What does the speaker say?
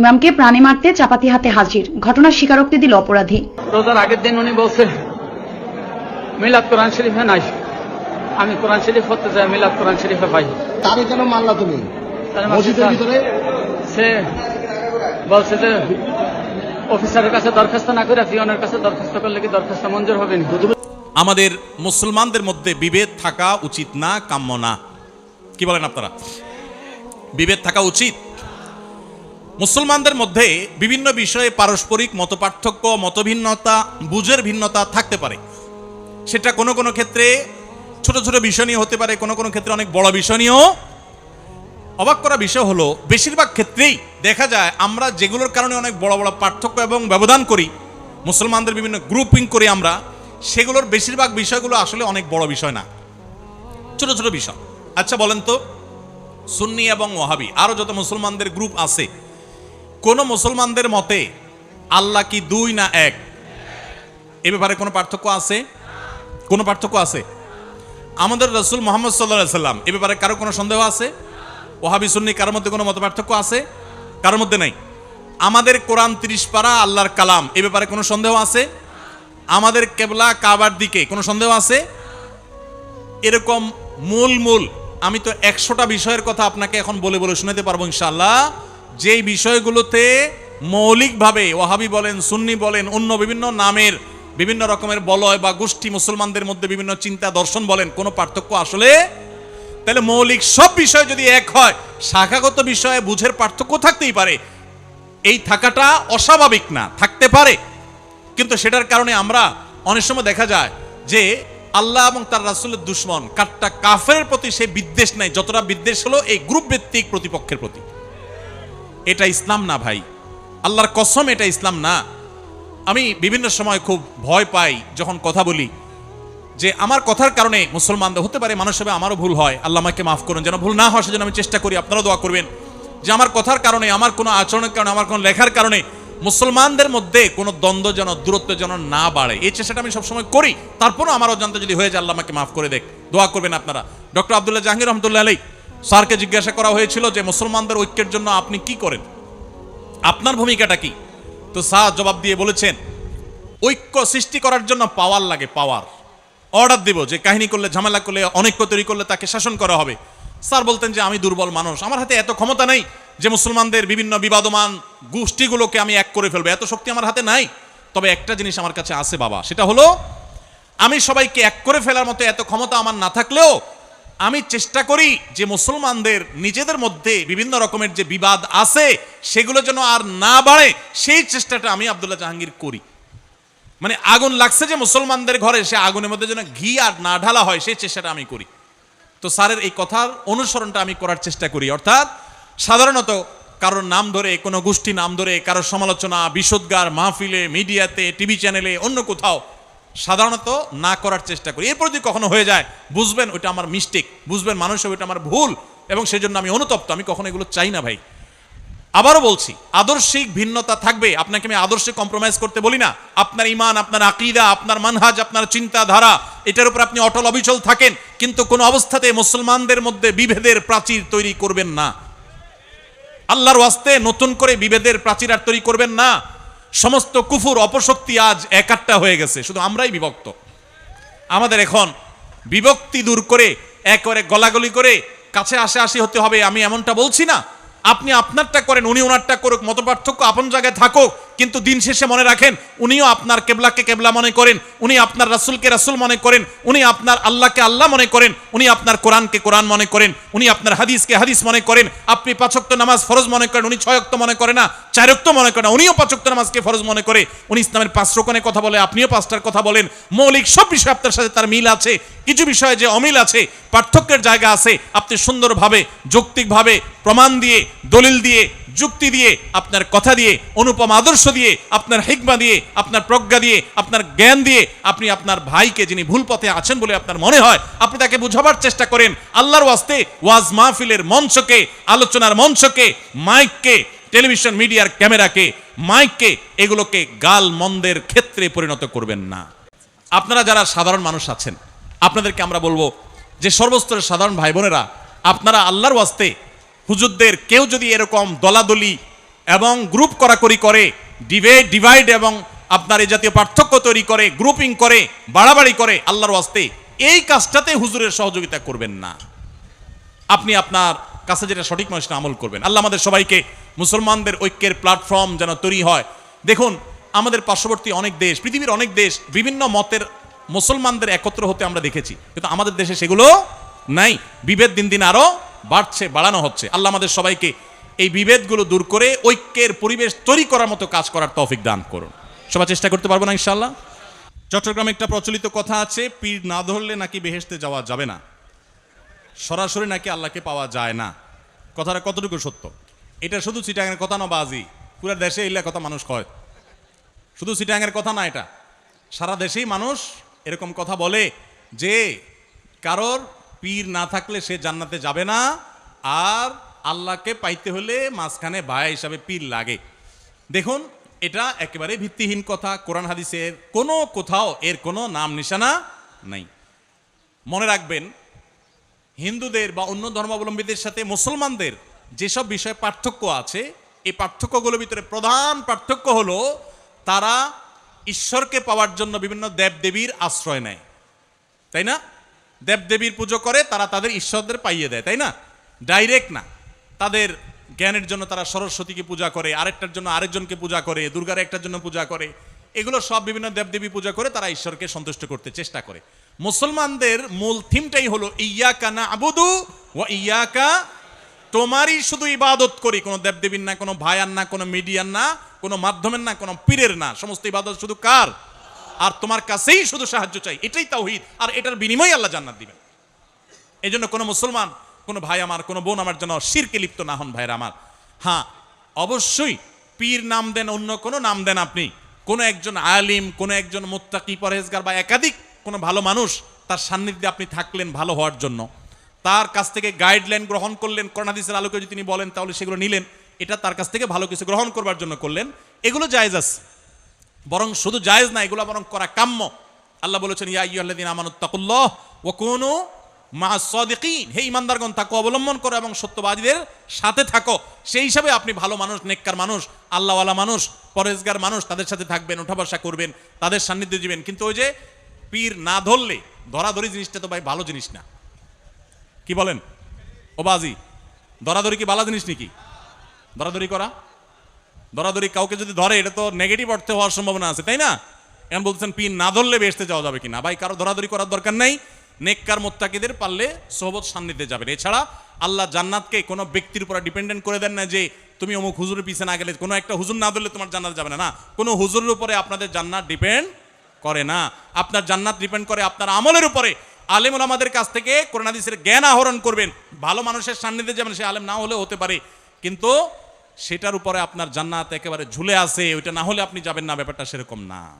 ইমামকে প্রাণে মারতে চাপাতি হাতে হাজির। ঘটনার স্বীকারোক্তি দিল অপরাধী। রোজার আগের দিন উনি বলছে মিলাদ কোরআন শরীফে নাই। আমি কোরআন শরীফ হতে যাই মিলাদ কোরআন শরীফে পাই। তারে কেন মারলা তুমি? মসজিদের ভিতরে? সে বলছে যে অফিসারের কাছে দরখাস্ত না করে পিয়নের কাছে দরখাস্ত করলে কি দরখাস্ত মঞ্জুর হবে না আমাদের মুসলমানদের মধ্যে বিভেদ থাকা উচিত না কাম্য না। কি বলেন আপনারা? বিভেদ থাকা উচিত? মুসলমানদের মধ্যে বিভিন্ন বিষয়ে পারস্পরিক মতপার্থক্য, মতভিন্নতা, বুঝের ভিন্নতা থাকতে পারে। সেটা কোনো কোনো ক্ষেত্রে ছোট ছোট বিষয় নিয়ে হতে পারে, কোনো কোনো ক্ষেত্রে অনেক বড় বিষয় নিয়েও অবাক করা বিষয় হলো, বেশিরভাগ ক্ষেত্রেই দেখা যায় আমরা যেগুলোর কারণে অনেক বড় বড় পার্থক্য এবং ব্যবধান করি, মুসলমানদের বিভিন্ন গ্রুপিং করি আমরা, সেগুলোর বেশিরভাগ বিষয়গুলো আসলে অনেক বড় বিষয় না। ছোট ছোট বিষয়। আচ্ছা বলেন তো, সুন্নি এবং ওহাবি আরও যত মুসলমানদের গ্রুপ আছে কোন মুসলমানদের মতে আল্লাহ কি দুই না এক? এ ব্যাপারে কোনো পার্থক্য আছে? কোনো পার্থক্য আছে? আমাদের রসুল মোহাম্মদ সাল্লাহ সাল্লাম, এ ব্যাপারে কারও কোনো সন্দেহ আছে? ওহাবি সুন্নি কারোর মধ্যে কোনো মত পার্থক্য আছে? কারোর মধ্যে নেই। আমাদের কোরআন তিরিশ পারা আল্লাহর কালাম, এ ব্যাপারে কোনো সন্দেহ আছে? আমাদের কেবলা কাবার দিকে কোনো সন্দেহ আছে? এরকম মূল মূল, আমি তো একশোটা বিষয়ের কথা আপনাকে এখন বলে বলে শোনাতে পারব ইনশাল্লাহ যেই বিষয়গুলোতে মৌলিকভাবে ওহাবি বলেন, সুন্নি বলেন, অন্য বিভিন্ন নামের বিভিন্ন রকমের বলয় বা গোষ্ঠী মুসলমানদের মধ্যে বিভিন্ন চিন্তা দর্শন বলেন, কোনো পার্থক্য আসলে? তাহলে মৌলিক সব বিষয় যদি এক হয়, শাখাগত বিষয়ে বুঝের পার্থক্য থাকতেই পারে। এই থাকাটা অস্বাভাবিক না, থাকতে পারে। কিন্তু সেটার কারণে আমরা অনেক সময় দেখা যায় যে আল্লাহ এবং তার রাসুলের দুশ্মন কাটটা কাফের প্রতি সে বিদ্বেষ নাই, যতটা বিদ্বেষ হলো এই গ্রুপ ভিত্তিক প্রতিপক্ষের প্রতি। এটা ইসলাম না ভাই। আল্লাহর কসম এটা ইসলাম না। আমি বিভিন্ন সময় খুব ভয় পাই যখন কথা বলি যে আমার কথার কারণে মুসলমানদের হতে পারে মানুষ হিসেবে আমারও ভুল হয়। আল্লাহ আমাকে মাফ করুন, যেন ভুল না হয় সেজন্য আমি চেষ্টা করি, আপনারাও দোয়া করবেন যে আমার কথার কারণে, আমার কোনো আচরণের কারণে, আমার কোনো লেখার কারণে মুসলমানদের মধ্যে কোনো দ্বন্দ্ব যেন, দূরত্ব যেন না বাড়ে। এই চেষ্টাটা আমি সবসময় করি। তারপরও আমার অজান্তে যদি হয়ে যায়, আল্লাহ আমাকে মাফ করে দেখ। দোয়া করবেন আপনারা। ডক্টর আবদুল্লাহ জাহাঙ্গীর রহমতুল্লাহ আলী স্যারকে জিজ্ঞাসা করা হয়েছিল যে, মুসলমানদের ঐক্যের জন্য আপনি কি করেন? আপনার ভূমিকাটা কি? তো স্যার জবাব দিয়ে বলেছেন, ঐক্য সৃষ্টি করার জন্য পাওয়ার লাগে পাওয়ার। অর্ডার দেব যে, কাহিনী করলে, ঝামেলা করলে, অনৈক্য তৈরি করলে তাকে শাসন করা হবে। স্যার বলতেন যে, আমি দুর্বল মানুষ। আমার হাতে এত ক্ষমতা নেই যে, মুসলমানদের বিভিন্ন বিবাদমান গোষ্ঠীগুলোকে আমি এক করে ফেলব। এত শক্তি আমার হাতে নাই। তবে একটা জিনিস আমার কাছে আছে বাবা, সেটা হলো, আমি সবাইকে এক করে ফেলার মতো এত ক্ষমতা আমার না থাকলেও আমি চেষ্টা করি যে মুসলমানদের নিজেদের মধ্যে বিভিন্ন রকমের যে বিবাদ আছে, সেগুলো যেন আর না বাড়ে, সেই চেষ্টাটা আমি আবদুল্লাহ জাহাঙ্গীর করি। মানে আগুন লাগছে যে মুসলমানদের ঘরে, সে আগুনের মধ্যে যেন ঘি আর না ঢালা হয়, সেই চেষ্টাটা আমি করি। তো স্যারের এই কথার অনুসরণটা আমি করার চেষ্টা করি। অর্থাৎ সাধারণত কারোর নাম ধরে, কোনো গোষ্ঠী নাম ধরে, কারোর সমালোচনা বিশোদ্গার মাহফিলে, মিডিয়াতে, টিভি চ্যানেলে, অন্য কোথাও সাধারণত না করার চেষ্টা করি। এরপর যদি কখনো হয়ে যায়, বুঝবেন ওইটা আমার মিস্টেক বুঝবেন মানুষ ওইটা আমার ভুল, এবং সেজন্য আমি অনুতপ্ত, আমি কখনো এগুলো চাই না ভাই। আবারও বলছি, আদর্শিক ভিন্নতা থাকবে, আপনাকে আমি আদর্শে কম্প্রোমাইজ করতে বলি না। আপনার ইমান, আপনার আকিদা, আপনার মানহাজ, আপনার চিন্তাধারা, এটার উপর আপনি অটল অবিচল থাকেন, কিন্তু কোনো অবস্থাতে মুসলমানদের মধ্যে বিভেদের প্রাচীর তৈরি করবেন না। আল্লাহর ওয়াস্তে নতুন করে বিভেদের প্রাচীর আর তৈরি করবেন না। সমস্ত কুফুর অপশক্তি আজ একাট্টা হয়ে গেছে, শুধু আমরাই বিভক্ত। আমাদের এখন বিভক্তি দূর করে, একবারে গলাগলি করে কাছে আসে আসি হতে হবে, আমি এমনটা বলছি না। আপনি আপনারটা করেন, উনি ওনারটা করুক মত পার্থক্য আপন জায়গায় থাকুক কিন্তু দিন শেষে মনে রাখেন উনিও আপনার কেবলাকে কেবলা মনে করেন উনি আপনার রাসুলকে রাসুল মনে করেন উনি আপনার আল্লাহকে আল্লাহ মনে করেন উনি আপনার কোরআনকে কোরআন মনে করেন উনি আপনার হাদিসকে হাদিস মনে করেন আপনি পাঁচক্ত নামাজ ফরজ মনে করেন উনি ছয়ক্ত মনে করে না চারক্ত মনে করেন না, উনিও পাঁচক্ত নামাজকে ফরজ মনে করে উনি ইসলামের পাঁচ কথা বলে আপনিও পাঁচটার কথা বলেন মৌলিক সব বিষয় আপনার সাথে তার মিল আছে কিছু বিষয়ে যে অমিল আছে পার্থক্যের জায়গা আছে আপনি সুন্দরভাবে যৌক্তিকভাবে প্রমাণ দিয়ে দলিল দিয়ে যুক্তি দিয়ে, আপনার কথা দিয়ে, অনুপম আদর্শ দিয়ে, আপনার হিকমা দিয়ে, আপনার প্রজ্ঞা দিয়ে, আপনার জ্ঞান দিয়ে আপনি আপনার ভাইকে যিনি ভুল পথে আছেন বলে আপনার মনে হয়, আপনি তাকে বুঝাবার চেষ্টা করেন। আল্লাহর ওয়াস্তে ওয়াজ মাহফিলের মঞ্চকে, আলোচনার মঞ্চকে, মাইককে, টেলিভিশন মিডিয়ার ক্যামেরাকে, মাইককে, এগুলোকে গাল মন্দের ক্ষেত্রে পরিণত করবেন না। আপনারা যারা সাধারণ মানুষ আছেন, আপনাদেরকে আমরা বলব যে সর্বস্তরের সাধারণ ভাই বোনেরা, আপনারা আল্লাহর ওয়াস্তে হুজুরদের কেউ যদি এরকম দলাদলি এবং গ্রুপ করাকরি করে ডিভাইড ডিভাইড এবং আপনার এই জাতীয় পার্থক্য তৈরি করে গ্রুপিং করে, বাড়াবাড়ি করে আল্লাহর ওয়াস্তে, এই কাজটাতে হুজুরের সহযোগিতা করবেন না। আপনি আপনার কাছে যেটা সঠিক মানুষ আমল করবেন। আল্লাহ আমাদের সবাইকে মুসলমানদের ঐক্যের প্ল্যাটফর্ম যেন তৈরি হয়। দেখুন, আমাদের পার্শ্ববর্তী অনেক দেশ, পৃথিবীর অনেক দেশ বিভিন্ন মতের মুসলমানদের একত্র হতে আমরা দেখেছি। কিন্তু আমাদের দেশে সেগুলো নাই। বিভেদ দিন দিন আরও বাড়ছে, বাড়ানো হচ্ছে। আল্লাহ আমাদের সবাইকে এই বিভেদগুলো দূর করে ঐক্যের পরিবেশ তৈরি করার মতো কাজ করার তৌফিক দান করুন। সবাই চেষ্টা করতে পারব না ইনশাল্লাহ চট্টগ্রামে একটা প্রচলিত কথা আছে, পীর না ধরলে নাকি বেহেশতে যাওয়া যাবে না। সরাসরি নাকি আল্লাহকে পাওয়া যায় না। কথাটা কতটুকু সত্য? এটা শুধু চিটাঙের কথা না, বাজি। পুরো দেশে এলে কথা মানুষ কয়। শুধু চিটাঙের কথা না এটা। সারা দেশেই মানুষ এরকম কথা বলে যে কারোর পীর না থাকলে সে জান্নাতে যাবে না। আর আল্লাহকে পাইতে হলে মাঝখানে ভাই হিসাবে পীর লাগে। দেখুন, এটা একেবারে ভিত্তিহীন কথা। কোরআন হাদিসের কোনো কোথাও এর কোনো নাম নিশানা নাই। মনে রাখবেন, হিন্দুদের বা অন্য ধর্মাবলম্বীদের সাথে মুসলমানদের যেসব বিষয়ে পার্থক্য আছে, এই পার্থক্যগুলোর ভিতরে প্রধান পার্থক্য হলো তারা ঈশ্বরকে পাওয়ার জন্য বিভিন্ন দেবদেবীর আশ্রয় নেয়। তাই না? দেবদেবীর পুজো করে, তারা তাদের ঈশ্বরদের পাইয়ে দেয়, তাই না? ডাইরেক্ট না। তাদের জ্ঞানের জন্য তারা সরস্বতীকে পূজা করে, আরেকটার জন্য আরেকজনকে পূজা করে, দুর্গার একটার জন্য পূজা করে। এগুলো সব বিভিন্ন দেবদেবী পূজা করে তারা ঈশ্বরকে সন্তুষ্ট করতে চেষ্টা করে। মুসলমানদের মূল থিমটাই হলো ইয়াকা না আবুদু ও ইয়াকা তোমারই শুধু ইবাদত করি। কোনো দেবদেবীর না, কোনো ভাইয়ার না, কোনো মিডিয়ার না, কোনো মাধ্যমের না, কোনো পীরের না। সমস্ত ইবাদত শুধু কার? আর তোমার কাছেই শুধু সাহায্য চাই, এটাই তাওহীদ, আর এটার বিনিময়ে আল্লাহ জান্নাত দিবেন। এই জন্য কোনো মুসলমান, কোনো ভাই আমার, কোনো বোন আমার জন্য শিরকে লিপ্ত না হন ভাইরা আমার। হ্যাঁ অবশ্যই পীর নাম দেন অন্য কোনো, নাম দেন আপনি। কোনো একজন আলিম, কোনো একজন মোত্তাকি, পরহেজগার বা একাধিক কোনো ভালো মানুষ, তার সান্নিধ্যে আপনি থাকলেন ভালো হওয়ার জন্য। তার কাছ থেকে গাইডলাইন গ্রহণ করলেন করোনাদিসের আলোকে যদি তিনি বলেন, তাহলে সেগুলো নিলেন। এটা তার কাছ থেকে ভালো কিছু গ্রহণ করবার জন্য করলেন। এগুলো জায়েজ আছে। বরং শুধু জায়েজ না, এগুলো বরং করা কাম্য। আল্লাহ বলেছেন, ইয়া আইয়ুহাল্লাযীনা আমানুত্তাকুল্লাহ ওয়া কুনু মা'আস সাদিকিন। হে ঈমানদারগণ তাকে অবলম্বন করো এবং সত্যবাদীদের সাথে থাকো। সেই হিসাবে আপনি ভালো মানুষ, নেককার মানুষ, আল্লাহওয়ালা মানুষ পরেজগার মানুষ, তাদের সাথে থাকবেন, উঠা বসা করবেন, তাদের সান্নিধ্যে দিবেন কিন্তু ওই যে পীর না ধরলে, ধরাধরি জিনিসটা তো ভাই ভালো জিনিস না। কি বলেন? ও বাজি, ধরাধরি কি ভালো জিনিস নাকি? ধরাধরি করা? ধরাধরি কাউকে যদি ধরে, এটা তো নেগেটিভ অর্থে হওয়ার সম্ভাবনা আছে, তাই না? এখন বলতেছেন পিন না ধরলে বেসতে যাওয়া যাবে কিনা? ভাই, কারও ধরাধরি করার দরকার নেই। নেককার মোত্তাকিদের পারলে সোহবত সান্নিধ্যে যাবেন। এছাড়া আল্লাহ জান্নাতকে কোনো ব্যক্তির উপর ডিপেন্ডেন্ট করে দেন না যে, তুমি অমুক হুজুরের পিছনে না গেলে, কোনো একটা হুজুর না ধরলে তোমার জান্নাত যাবে না। না, কোনো হুজুরের উপরে আপনাদের জান্নাত ডিপেন্ড করে না। আপনার জান্নাত ডিপেন্ড করে আপনার আমলের উপরে। আলেমুল আমাদের কাছ থেকে করোনাদিসের জ্ঞান আহরণ করবেন। ভালো মানুষের সান্নিধ্যে যাবেন, সে আলেম না হলেও হতে পারে। কিন্তু সেটার উপরে আপনার জান্নাত একেবারে ঝুলে আছে, ওইটা না হলে আপনি যাবেন না, ব্যাপারটা সেরকম না।